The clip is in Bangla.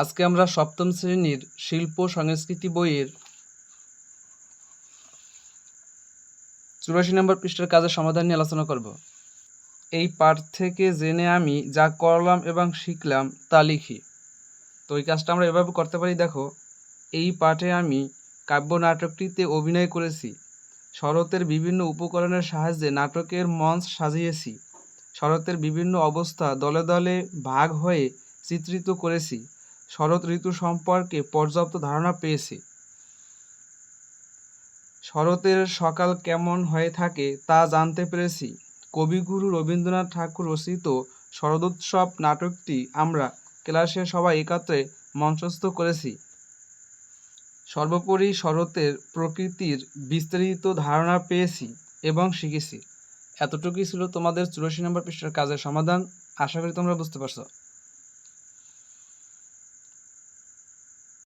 আজকে আমরা সপ্তম শ্রেণির শিল্প সংস্কৃতি বইয়ের চুরাশি নম্বর পৃষ্ঠার কাজের সমাধান নিয়ে আলোচনা করব। এই পাঠ থেকে জেনে আমি যা করলাম এবং শিখলাম তা লিখি। তো এই কাজটা আমরা এভাবে করতে পারি, দেখো। এই পাঠে আমি কাব্য নাটকটিতে অভিনয় করেছি। শরতের বিভিন্ন উপকরণের সাহায্যে নাটকের মঞ্চ সাজিয়েছি। শরতের বিভিন্ন অবস্থা দলে দলে ভাগ হয়ে চিত্রিত করেছি। শরৎ ঋতু সম্পর্কে পর্যাপ্ত ধারণা পেয়েছি। শরতের সকাল কেমন হয়ে থাকে তা জানতে পেরেছি। কবিগুরু রবীন্দ্রনাথ ঠাকুর রচিত শরদোৎসব নাটকটি আমরা ক্লাসে সবাই একত্রে মঞ্চস্থ করেছি। সর্বোপরি শরতের প্রকৃতির বিস্তারিত ধারণা পেয়েছি এবং শিখেছি। এতটুকুই ছিল তোমাদের চুরাশি নম্বর পৃষ্ঠার কাজের সমাধান। আশা করি তোমরা বুঝতে পারছ।